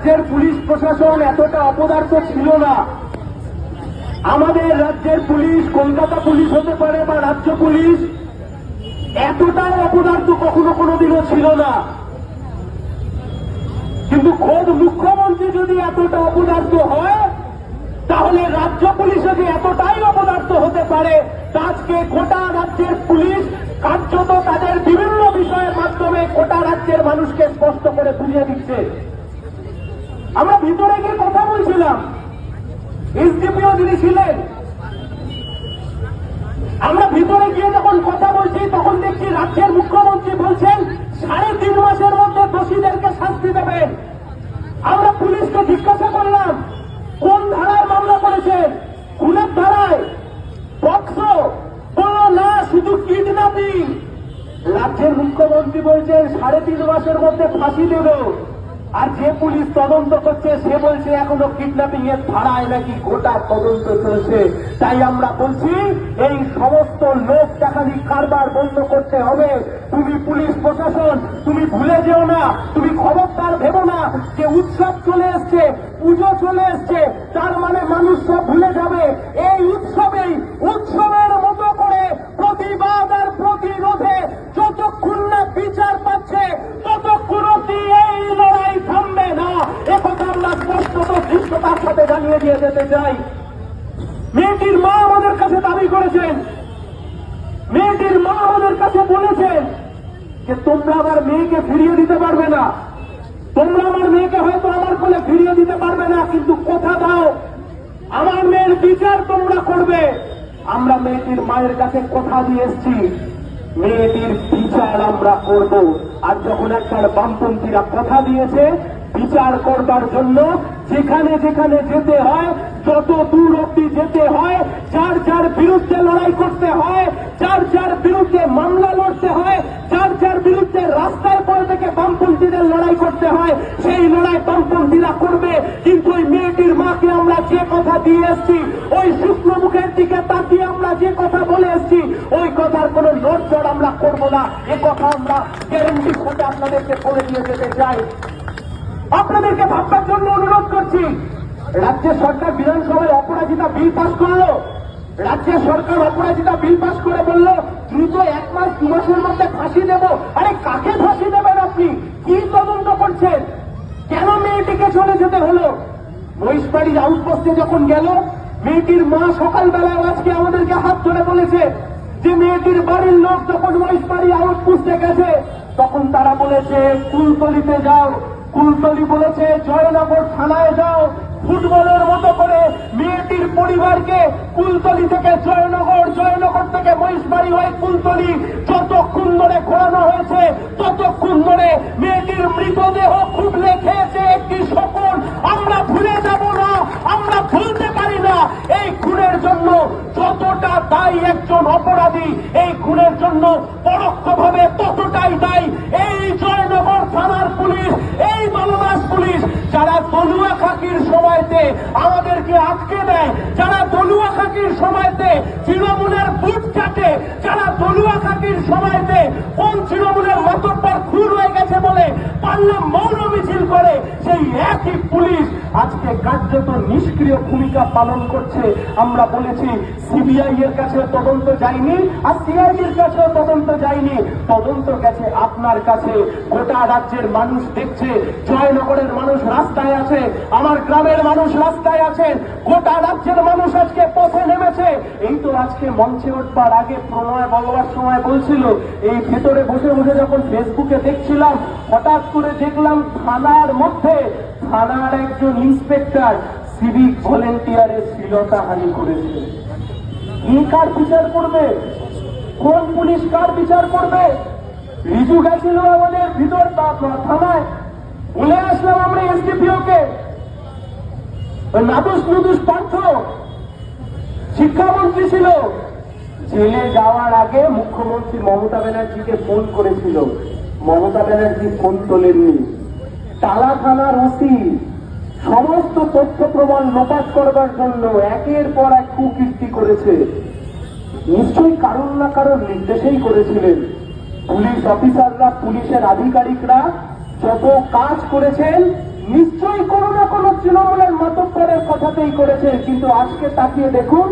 রাজ্যের পুলিশ প্রশাসন এতটা অপদার্থ ছিল না। আমাদের রাজ্যের পুলিশ, কলকাতা পুলিশ হতে পারে বা রাজ্য পুলিশ এতটাও অপদার্থ কখনো কোনোদিনও ছিল না। কিন্তু খোদ মুখ্যমন্ত্রী যদি এতটা অপদার্থ হয়, তাহলে রাজ্য পুলিশ যদি এতটাই অপদার্থ হতে পারে আজকে গোটা রাজ্যের পুলিশ, কার্যত তাদের বিভিন্ন বিষয়ের মাধ্যমে গোটা রাজ্যের মানুষকে স্পষ্ট করে বুঝিয়ে দিচ্ছে। আমরা ভিতরে গিয়ে কথা বলছিলাম। এসডিপিও যিনি ছিলেন, আমরা ভিতরে গিয়ে যখন কথা বলছি, তখন দেখছি রাজ্যের মুখ্যমন্ত্রী বলছেন, সাড়ে তিন মাসের মধ্যে দোষীদেরকে শাস্তি দেবেন। আমরা পুলিশকে জিজ্ঞাসা করলাম, কোন ধারায় মামলা করেছেন খুনের ধারায়? বক্সো? বলল না, শুধু কিডন্যাপিং রাজ্যের মুখ্যমন্ত্রী বলছেন, সাড়ে তিন মাসের মধ্যে ফাঁসি দেব। আর যে পুলিশ তদন্ত করছে, সে বলছে, এখনও কিডন্যাপিং এর ধারায় নাকি গোটা তদন্ত চলছে। তাই আমরা বলছি, এই সমস্ত লোক দেখানি কারবার বন্ধ করতে হবে। তুমি পুলিশ প্রশাসন, তুমি ভুলে যেও না, তুমি খবরদার ভেবো না যে উৎসব চলে এসছে, পুজো চলে এসছে। তার মানে মানুষ সব ভুলে যাবে। এই উৎসবেই উৎসবের জানিয়ে দিয়ে যেতে চাই। মেয়েটির মা আমাদের কাছে দাবি করেছেন। মেয়েটির মা আমাদের কাছে বলেছেন যে তোমরা আমার মেয়েকে ফিরিয়ে দিতে পারবে না। তোমরা আমার মেয়েকে হয়তো আমার কোলে ফিরিয়ে দিতে পারবে না, কিন্তু কথা দাও, আমার মেয়ের বিচার তোমরা করবে। আমরা মেয়েটির মায়ের কাছে কথা দিয়ে এসছি, মেয়েটির বিচার আমরা করব। আর যখন একবার বামপন্থীরা কথা দিয়েছে, বিচার করবার জন্য যেখানে যেখানে যেতে হয়, যত দূর অব্দি যেতে হয়, যার যার বিরুদ্ধে লড়াই করতে হয়, যার যার বিরুদ্ধে মামলা লড়তে হয়, যার যার বিরুদ্ধে রাস্তায় পড়ে থেকে বামপন্থীদের লড়াই করতে হয়, সেই লড়াই বামপন্থীরা করবে। কিন্তু ওই মেয়েটির মাকে আমরা যে কথা দিয়ে এসছি, ওই শুক্র মুখের দিকে তাকিয়ে আমরা যে কথা বলে এসছি, ওই কথার কোনো নড়চড় আমরা করব না। এ কথা আমরা গ্যারেন্টির সাথে আপনাদেরকে বলে দিয়ে যেতে চাই। আপনাদেরকে ভাববার জন্য অনুরোধ করছি, রাজ্য সরকার বিধানসভায় অপরাজিতা বিল পাস করল। রাজ্য সরকার অপরাজিতা বিল পাস করে বলল, দ্রুত এক মাস দু মাসের মধ্যে ফাঁসি দেব। আরে কাকে ফাঁসি দেবেন আপনি? কি তদন্ত করছেন? কেন মেয়েটিকে চলে যেতে হলো? মহিষবাড়ির আউটপোস্টে যখন গেল, মেয়েটির মা সকালবেলায় আজকে আমাদেরকে হাত ধরে বলেছে যে মেয়েটির বাড়ির লোক যখন মহিষবাড়ি আউটপোস্টে গেছে, তখন তারা বলেছে, কুলতলিতে যাও কুলতলি বলেছে, জয়নগর থানায় যাও, ফুটবলের মতো করে মেয়েটির পরিবারকে কুলতলি থেকে জয়নগর জয়নগর থেকে মহিষবাড়ি হয়ে কুলতলি যতক্ষণ ধরে ঘোরানো হয়েছে, ততক্ষণ ধরে মেয়েটির মৃতদেহ খুবলে খেয়েছে একটি শকুন। আমরা ভুলে যাব না, আমরা ভুলতে পারি না। এই খুনের জন্য যতটা দায়ী একজন অপরাধী, এই খুনের জন্য পরোক্ষভাবে ততটাই দায়ী। এই জয়নগর থানার পুলিশ এই দলদাস পুলিশ যারা তলুয়া খাকির সময়তে আমাদেরকে আটকে দেয়। যারা দলুয়া খাকির সময়তে তৃণমূলের বুট চাটে যারা দলুয়া খাকির সময়তে কোন তৃণমূলের মতব্বর খুন হয়ে গেছে বলে পারলে মৌন মিছিল করে, সেই একই পুলিশ আজকে কার্যত নিষ্ক্রিয় ভূমিকা পালন করছে। আমরা বলেছি, সিবিআই এর কাছে তদন্ত যায়নি, আর সিআইডির কাছেও তদন্ত যায়নি। তদন্ত গেছে আপনার কাছে। গোটা রাজ্যের মানুষ দেখছে, জয়নগরের মানুষ রাস্তায় আছে, আমার গ্রামের মানুষ রাস্তায় আছেন গোটা রাজ্যের মানুষ আজকে পথে নেমেছে। এই তো আজকে মঞ্চে উঠবার আগে প্রণয় বলবার সময় বলছিল, এই ভেতরে বসে বসে যখন ফেসবুকে দেখছিলাম, হঠাৎ করে দেখলাম থানার মধ্যে থানার একজন ইন্সপেক্টর সিভিক ভলেন্টিয়ারের শ্লীলতাহানি করেছে। কি কার বিচার করবে? কোন পুলিশ কার বিচার করবে? রিজু গেছিল আমাদের ভিতর থানায়। বলে আসলাম আমরা এসডিপিও কে নাদুস নুদুস পার্থ শিক্ষামন্ত্রী ছিল। জেলে যাওয়ার আগে মুখ্যমন্ত্রী মমতা ব্যানার্জিকে ফোন করেছিল। মমতা ব্যানার্জি ফোন তোলেননি। টালা থানার সমস্ত তথ্য প্রমাণ লোপাট করবার জন্য একের পর এক কুকীর্তি করেছে। নিশ্চয়ই কারণ না কারণ নির্দেশেই করেছিলেন। পুলিশ অফিসাররা, পুলিশের আধিকারিকরা যত কাজ করেছেন, নিশ্চয়ই কোনো না কোনো তৃণমূলের মাতব্বরের কথাতেই করেছে কিন্তু আজকে তাকিয়ে দেখুন,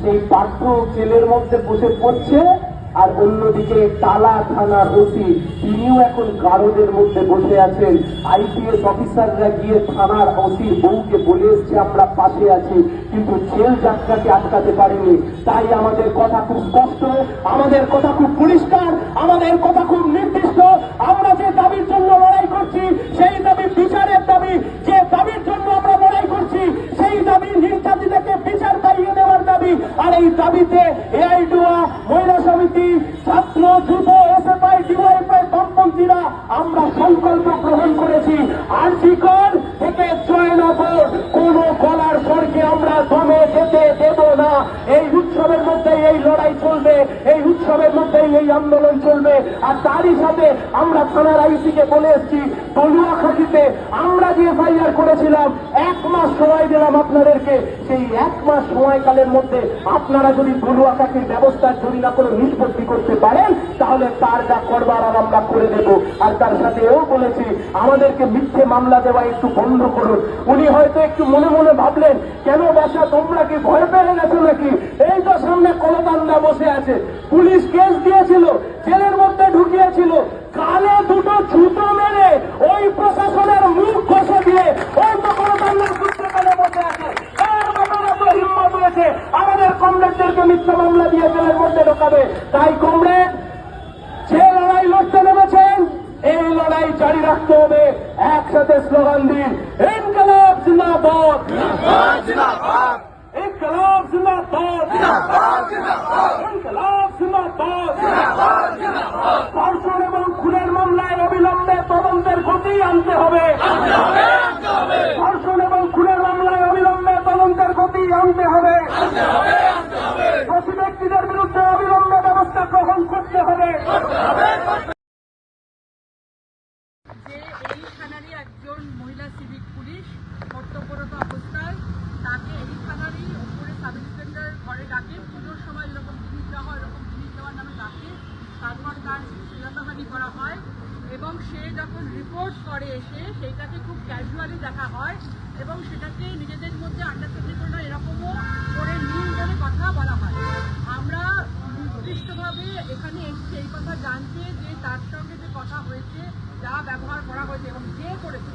সেই পাত্র জেলের মধ্যে বসে পড়ছে আর অন্যদিকে টালা থানার ওসি, তিনিও এখন গারদের মধ্যে বসে আছেন। আইপিএস অফিসাররা গিয়ে থানার ওসির বউকে বলে এসছে, আমরা পাশে আছি, কিন্তু জেল যাত্রাকে আটকাতে পারিনি। তাই আমাদের কথা খুব স্পষ্ট, আমাদের কথা খুব পরিষ্কার, আমাদের কথা খুব নির্দিষ্ট। আমরা যে দাবির জন্য লড়াই করছি আর্জিকর থেকে জয়নগর কোন কলার স্বর্গে আমরা দমে যেতে দেব না। এই উৎসবের মধ্যে এই লড়াই চলবে, এই উৎসবের মধ্যেই এই আন্দোলন চলবে। আর তারই সাথে আমরা থানার আইসিকে বলে এসেছি তলুয়া খাটিতে আমরা যে এফআইআর করেছিলাম, এক মাস সময় দিলাম আপনাদেরকে। সেই এক মাস সময়কালের মধ্যে আপনারা যদি তলুয়া খাটির ব্যবস্থার জরিনা করে নিষ্পত্তি করতে পারেন, তাহলে তার যা করবার আর আমরা করে দেব। আর তার সাথে এও বলেছি, আমাদেরকে মিথ্যে মামলা দেওয়া একটু বন্ধ করুন। উনি হয়তো একটু মনে মনে ভাবলেন, কেন বাসা তোমরা কি ভয় পেয়ে গেছো নাকি? এই তো সামনে কলতান্দা বসে আছে। পুলিশ কেস দিয়েছিল, জেলের মধ্যে ঢুকিয়েছিল। কালে দুটো জুতো মেরে ওই প্রশাসনের মুখ ঘষে দিয়ে ওই তো কলতান্দার সূত্রে পেলে বসে আছে। তার ব্যাপারে তো হিম্মত হয়েছে আমাদের কমরেডদেরকে মিথ্যা মামলা দিয়ে জেলের মধ্যে ঢোকাবে। তাই কমরেড যে লড়াই লড়তে নেমেছেন এই লড়াই জারি রাখতে হবে। একসাথে স্লোগান দিন ইনকলাব জিন্দাবাদ। ইনকলাব তদন্তের আনতে হবে। ধর্ষণ এবং খুনের মামলায় অবিলম্বে তদন্তের গতি আনতে হবে। দোষী ব্যক্তিদের বিরুদ্ধে অবিলম্বে ব্যবস্থা গ্রহণ করতে হবে যে এই থানারই একজন মহিলা সিভিক পুলিশ কর্তব্যরত অবস্থায় তাকে এই থানারই ওপরে সাব ইন্সপেক্টর ঘরে ডাকে পুজোর সময় এরকম জিনিস দেওয়া হয় এরকম জিনিস দেওয়ার নামে ডাকে তারপর তার শ্লীলতাহানি করা হয় এবং সে যখন রিপোর্ট করে এসে সেইটাকে খুব ক্যাজুয়ালি দেখা হয় এবং সেটাকে নিজেদের মধ্যে আন্ডারস্ট্যান্ডিং করে এরকমও করে নিন বলে কথা বলা হয় আমরা নির্দিষ্টভাবে এখানে সেই কথা জানছে যে তার সঙ্গে যে কথা হয়েছে যা ব্যবহার করা হয়েছে এবং যে করেছে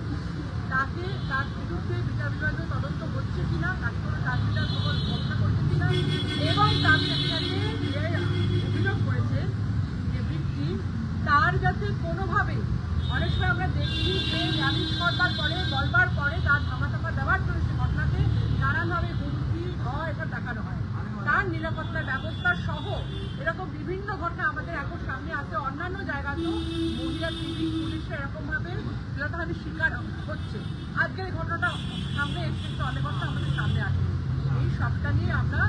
তাকে তার বিরুদ্ধে বিচার বিভাগীয় তদন্ত হচ্ছে কিনা তাকে কোনো চার বিচার ঘোষণা করছে কিনা এবং তার সাথে সাথে যে অভিযোগ করেছে যে ব্যক্তি তার যাতে কোনোভাবে অনেক সময় আমরা দেখি যে নালিশ করবার পরে বলবার পরে তার ধামা চাপা দেওয়ার জন্য সে ঘটনাকে নানানভাবে হুমকি ভয় এটা দেখানো হয় তার নিরাপত্তার ব্যবস্থা সহ এরকম বিভিন্ন ঘটনা আমাদের এখন সামনে আছে। অন্যান্য জায়গাতেও মহিলা, সিভিক, পুলিশরা এরকমভাবে যথাহানি শিকার হচ্ছে। আজকের ঘটনাটা সামনে এসছে কিন্তু অনেক ঘটনা আমাদের সামনে আসে এই সবটা নিয়ে আমরা